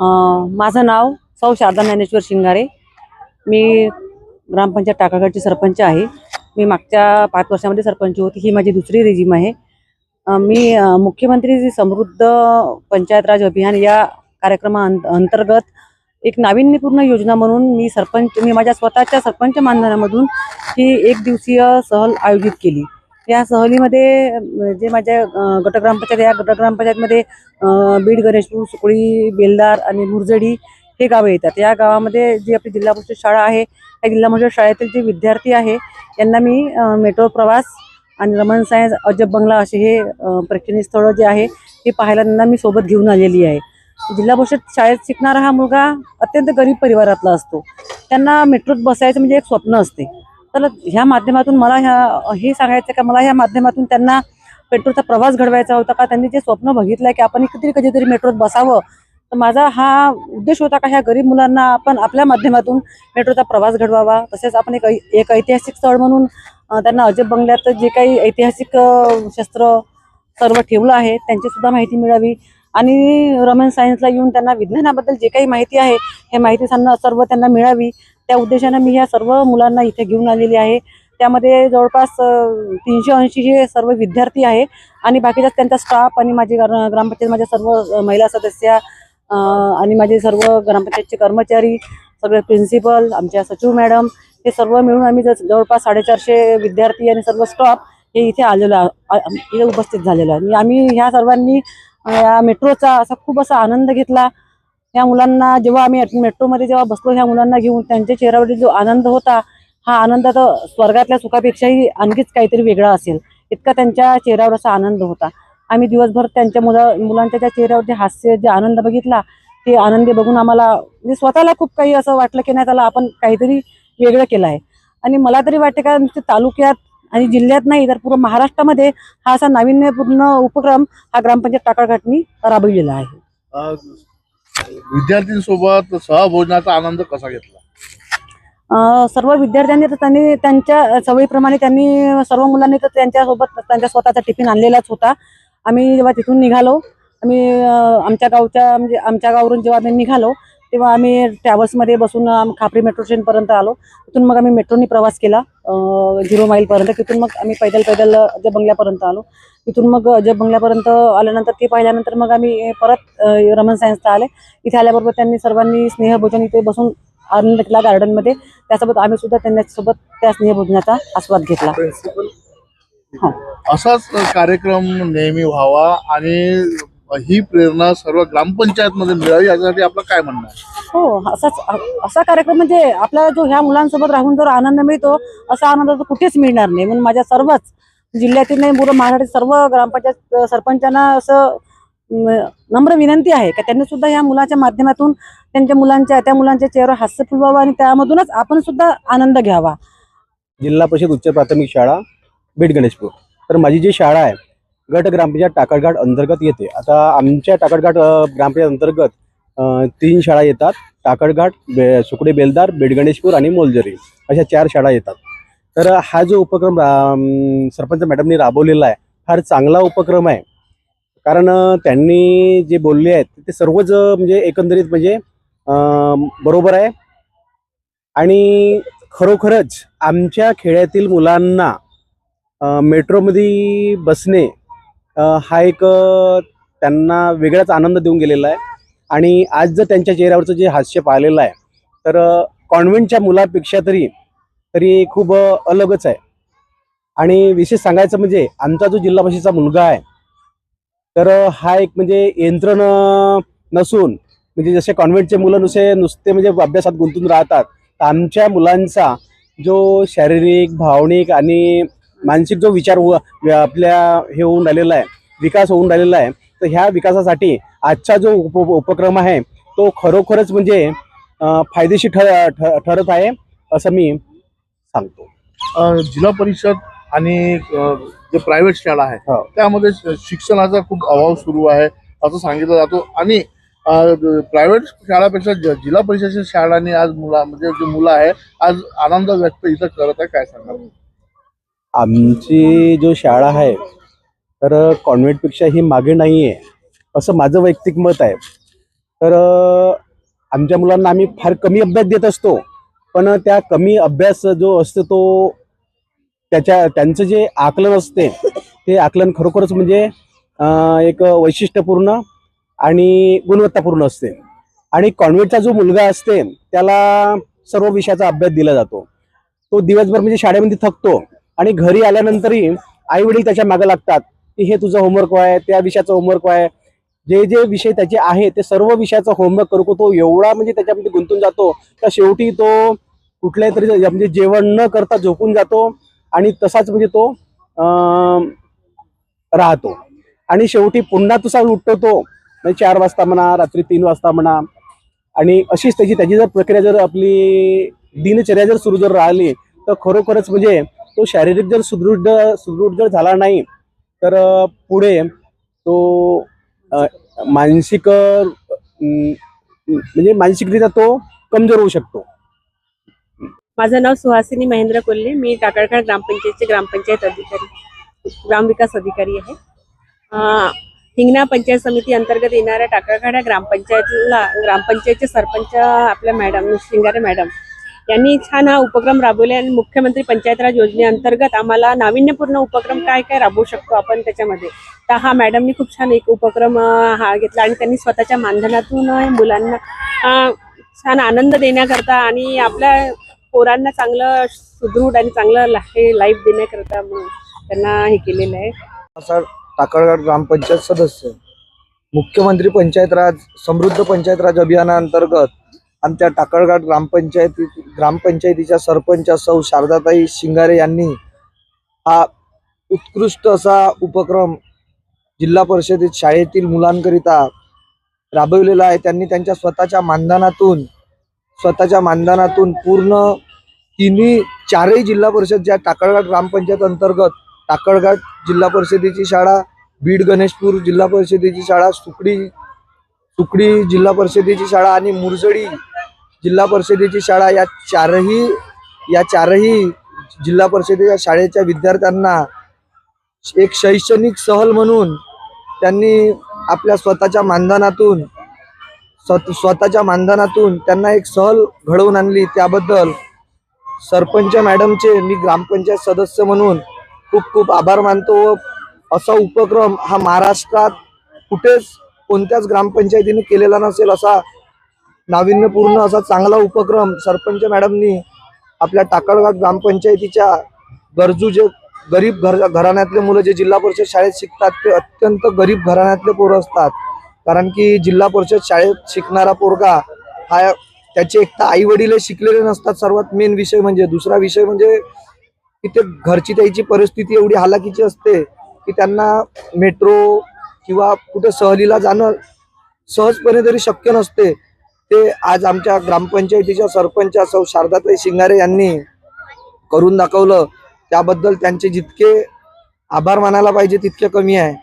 माझं नाव सौ शारदा ज्ञानेश्वर शिंगारे. मी ग्रामपंचायत टाकागडची सरपंच आहे. मी मागच्या पाच वर्षामध्ये सरपंच होती. ही माझी दुसरी रेजिम आहे. मी मुख्यमंत्री समृद्ध पंचायत राज अभियान या कार्यक्रमा अंत- अंतर्गत एक नाविन्यपूर्ण योजना म्हणून मी सरपंच मी माझ्या स्वतःच्या सरपंच मानधनामधून ही एक दिवसीय सहल आयोजित केली. या सहलीमध्ये जे माझ्या गटग्रामपंचायत या गटग्रामपंचायतमध्ये बीड गणेशपूर सुकळी बेलदार आणि मुरजडी हे गावं येतात. या गावामध्ये जी आपली जिल्हा परिषद शाळा आहे त्या जिल्हा परिषद शाळेतील जे विद्यार्थी आहे यांना मी मेट्रो प्रवास आणि रमण सायन्स अजब बंगला असे हे प्रेक्षणीय स्थळं जे आहे हे पाहायला त्यांना मी सोबत घेऊन आलेली आहे. जिल्हा परिषद शाळेत शिकणारा हा मुलगा अत्यंत गरीब परिवारातला असतो. त्यांना मेट्रोत बसायचं म्हणजे एक स्वप्न असते. तर ह्या माध्यमातून मला ह्या हे सांगायचं का मला ह्या माध्यमातून त्यांना मेट्रोचा प्रवास घडवायचा होता का त्यांनी जे स्वप्न बघितलं की आपण कधीतरी कधीतरी मेट्रोत बसावं तर माझा हा उद्देश होता का ह्या गरीब मुलांना आपण आपल्या माध्यमातून मेट्रोचा प्रवास घडवावा. तसेच आपण एक एक ऐतिहासिक स्थळ म्हणून त्यांना अजब बंगल्यात जे काही ऐतिहासिक शस्त्र सर्व ठेवलं आहे त्यांची सुद्धा माहिती मिळावी. आणि रमन सायन्सला येऊन त्यांना विज्ञानाबद्दल जे काही माहिती आहे हे माहिती त्यांना सर्व त्यांना मिळावी. त्या उद्देशानं मी ह्या सर्व मुलांना इथे घेऊन आलेली आहे. त्यामध्ये जवळपास तीनशे ऐंशी हे सर्व विद्यार्थी आहे आणि बाकीचा त्यांचा स्टाफ आणि माझे ग्रामपंचायत माझ्या सर्व महिला सदस्य आणि माझे सर्व ग्रामपंचायतचे कर्मचारी सगळे प्रिन्सिपल आमच्या सचिव मॅडम हे सर्व मिळून आम्ही जवळपास साडेचारशे विद्यार्थी आणि सर्व स्टाफ हे इथे आलेलो इथे उपस्थित झालेलो आहे. आणि आम्ही ह्या सर्वांनी या मेट्रोचा असा खूप असा आनंद घेतला. या मुलांना जेव्हा आम्ही मेट्रोमध्ये जेव्हा बसलो ह्या मुलांना घेऊन त्यांच्या चेहऱ्यावरील जो आनंद होता हा आनंद तर स्वर्गातल्या सुखापेक्षाही आणखीच काहीतरी वेगळा असेल. इतका त्यांच्या चेहऱ्यावर असा आनंद होता. आम्ही दिवसभर त्यांच्या मुला मुलांच्या त्या चेहऱ्यावर जे हास्य जे आनंद बघितला ते आनंदी बघून आम्हाला म्हणजे स्वतःला खूप काही असं वाटलं की नाही त्याला आपण काहीतरी वेगळं केलं आहे. आणि मला तरी वाटते का नुसते तालुक्यात आणि जिल्ह्यात नाही तर पूर्ण महाराष्ट्रामध्ये हा असा नाविन्यपूर्ण उपक्रम हा ग्रामपंचायत टाकाळघाटनी राबविलेला आहे. विद्यार्थ्यांसोबत सहभोजनाचा आनंद कसा घेतला? सर्व विद्यार्थ्यांनी तर त्यांनी त्यांच्या सवयीप्रमाणे त्यांनी सर्व मुलांनी तर त्यांच्यासोबत त्यांच्या स्वतःचा टिफिन आणलेलाच होता. आम्ही जेव्हा तिथून निघालो आम्ही आमच्या गावच्या म्हणजे आमच्या गावावरून जेव्हा आम्ही निघालो तेव्हा आम्ही ट्रॅव्हल्समध्ये बसून खापरी मेट्रो स्टेशनपर्यंत आलो. तिथून मग आम्ही मेट्रोनी प्रवास केला झिरो माईलपर्यंत तिथून मग आम्ही पैदल पैदल अजब बंगल्यापर्यंत आलो. तिथून मग अजब बंगल्यापर्यंत आल्यानंतर ते पाहिल्यानंतर मग आम्ही परत अं, रमण सायन्सला आले. इथे आल्याबरोबर त्यांनी सर्वांनी स्नेहभोजन इथे बसून आनंद घेतला गार्डनमध्ये त्यासोबत आम्ही सुद्धा त्यांच्यासोबत त्या स्नेहभोजनाचा आस्वाद घेतला. हो. असाच कार्यक्रम नेहमी व्हावा आणि ही प्रेरणा सर्व ग्रामपंचायत मध्ये मिळावी यासाठी आपलं काय म्हणणं आहे? हो असाच असा कार्यक्रम म्हणजे आपल्याला जो ह्या मुलांसोबत राहून जो आनंद मिळतो असा आनंद तर कुठेच मिळणार नाही. म्हणून माझ्या सर्वच जिल्ह्यातील नाही पूर्ण महाराष्ट्रातील सर्व ग्रामपंचायत सरपंचांना असं नम्र विनंती आहे का त्यांनी सुद्धा या मुलाच्या माध्यमातून त्यांच्या मुलांच्या त्या मुलांच्या चेहऱ्यावर हास्य फुलवावं आणि त्यामधूनच आपण सुद्धा आनंद घ्यावा. जिल्हा परिषद उच्च प्राथमिक शाळा बीड गणेशपूर. तर माझी जी शाळा आहे गट ग्रामपंचायत टाकळघाट अंतर्गत येते. आता आमच्या टाकळघाट ग्रामपंचायत अंतर्गत तीन शाळा येतात. टाकळघाट बे सुकडे बेलदार बेडगणेशपूर आणि मोलजरी अशा चार शाळा येतात. तर हा जो उपक्रम रा- सरपंच मॅडमनी राबवलेला आहे फार चांगला उपक्रम आहे. कारण त्यांनी जे बोलले आहेत ते सर्वच म्हणजे एकंदरीत म्हणजे बरोबर आहे. आणि खरोखरच आमच्या खेड्यातील मुलांना मेट्रोमध्ये बसणे हा एक त्यांना वेगळाच आनंद देऊन गेलेला आहे. आणि आज जर त्यांच्या चेहऱ्यावरचं जे हास्य पाहिलेलं आहे तर कॉन्व्हेंटच्या मुलापेक्षा तरी तरी खूप अलगच आहे. आणि विशेष सांगायचं म्हणजे आमचा जो जिल्हा परिषदचा मुलगा आहे तर हा एक म्हणजे यंत्रण नसून म्हणजे जसे कॉन्व्हेंटचे मुलं नुसते नुसते म्हणजे अभ्यासात गुंतून राहतात तर आमच्या मुलांचा जो शारीरिक भावनिक आणि मानसिक जो विचार आपल्या हे होऊन राहिलेला आहे विकास होऊन राहिलेला आहे तर ह्या विकासासाठी आजचा जो उप उपक्रम आहे तो खरोखरच म्हणजे फायदेशीर ठर ठरत आहे असं मी सांगतो. जिल्हा परिषद आणि जे प्रायव्हेट शाळा आहे हो. त्यामध्ये शिक्षणाचा खूप अभाव सुरू आहे असं सांगितलं जातो. आणि प्रायव्हेट शाळापेक्षा जिल्हा परिषदेच्या शाळांनी आज मुला म्हणजे जे मुलं आहे आज आनंद व्यक्त इथं करत आहे काय सांगाल? आमची जो शाळा आहे तर कॉन्व्हेंटपेक्षा ही मागे नाही आहे असं माझं वैयक्तिक मत आहे. तर आमच्या मुलांना आम्ही फार कमी अभ्यास देत असतो. पण त्या कमी अभ्यास जो असतो तो त्याच्या त्यांचं जे आकलन असते ते आकलन खरोखरच म्हणजे एक वैशिष्ट्यपूर्ण आणि गुणवत्तापूर्ण असते. आणि कॉन्व्हेंटचा जो मुलगा असते त्याला सर्व विषयाचा अभ्यास दिला जातो. तो दिवसभर म्हणजे शाळेमध्ये थकतो. आणि घरी आल्यानंतरही आई वडील त्याच्यामागे लागतात की हे तुझं होमवर्क आहे त्या विषयाचं होमवर्क आहे. जे जे विषय त्याचे आहे ते सर्व विषयाचा होमवर्क करू तो एवढा म्हणजे त्याच्यामध्ये गुंतून जातो तर शेवटी तो कुठल्याही तरी म्हणजे जेवण न करता झोपून जातो आणि तसाच म्हणजे तो राहतो. आणि शेवटी पुन्हा तुसा उठतो तो म्हणजे चार वाजता म्हणा रात्री तीन वाजता म्हणा. आणि अशीच त्याची त्याची जर प्रक्रिया जर आपली दिनचर्या जर सुरू जर राहिली तर खरोखरच म्हणजे तो शारीरिक जर सुदृढ सुदृढ जर झाला नाही तर पुढे तो मानसिक म्हणजे मानसिकरित्या तो कमजोर होऊ शकतो. माझं नाव सुहासिनी महेंद्र कोल्हे. मी टाकळखाड ग्रामपंचायतचे ग्रामपंचायत अधिकारी ग्रामविकास अधिकारी आहे. हिंगणा पंचायत समिती अंतर्गत येणाऱ्या टाकळखाड या ग्रामपंचायतला ग्रामपंचायतचे सरपंच आपल्या मॅडम शिंगारे मॅडम यांनी छान हा उपक्रम राबवले आणि मुख्यमंत्री पंचायत राज योजनेअंतर्गत आम्हाला नाविन्यपूर्ण उपक्रम काय काय राबवू शकतो आपण त्याच्यामध्ये. तर हा मॅडमनी खूप छान एक उपक्रम हा घेतला आणि त्यांनी स्वतःच्या मानधनातून मुलांना छान आनंद देण्याकरता आणि आपल्या पोरांना चांगलं सुदृढ आणि चांगलं हे लाईफ देण्याकरता त्यांना हे केलेलं आहे. असा टाकळघाट ग्रामपंचायत सदस्य मुख्यमंत्री पंचायत राज समृद्ध पंचायत राज अभियानाअंतर्गत आमच्या टाकळघाट ग्रामपंचायती ग्रामपंचायतीच्या सरपंच सौ शारदाताई शिंगारे यांनी हा उत्कृष्ट असा उपक्रम जिल्हा परिषदेत शाळेतील मुलांकरिता राबविलेला आहे. त्यांनी त्यांच्या स्वतःच्या मानधनातून स्वतःच्या मानधनातून पूर्ण तिन्ही चारही जिल्हा परिषद ज्या टाकळघाट ग्रामपंचायत अंतर्गत टाकळघाट जिल्हा परिषदेची शाळा बीड गणेशपूर जिल्हा परिषदेची शाळा सुकडी सुकडी जिल्हा परिषदेची शाळा आणि मुरजडी जिल्हा परिषदेची शाळा या चारही या चारही जिल्हा परिषदेच्या शाळेच्या विद्यार्थ्यांना एक शैक्षणिक सहल म्हणून त्यांनी आपल्या स्वतःच्या मानधनातून स्वत स्वतःच्या मानधनातून त्यांना एक सहल घडवून आणली. त्याबद्दल सरपंच मॅडमचे मी ग्रामपंचायत सदस्य म्हणून खूप खूप आभार मानतो व असा उपक्रम हा महाराष्ट्रात कुठेच कोणत्याच ग्रामपंचायतीने केलेला नसेल असा नाविन्यपूर्ण असा चांगला उपक्रम सरपंच मॅडमनी आपल्या टाकळगाव ग्रामपंचायतीच्या गरजू जे गरीब घर घराण्यातले मुलं जे जिल्हा परिषद शाळेत शिकतात ते अत्यंत गरीब घराण्यातले पोरं असतात. कारण की जिल्हा परिषद शाळेत शिकणारा पोरगा हा त्याचे एक तर आई वडील शिकलेले नसतात. सर्वात मेन विषय म्हणजे दुसरा विषय म्हणजे की ते घरची त्याची परिस्थिती एवढी हालाकीची असते की त्यांना मेट्रो किंवा कुठे सहलीला जाणं सहजपणे तरी शक्य नसते. ते आज आमच्या ग्रामपंचायतीच्या सरपंच सौ शारदाताई शिंगारे यांनी करून दाखवलं. त्याबद्दल त्यांचे जितके आभार मानायला पाहिजे तितके कमी आहे.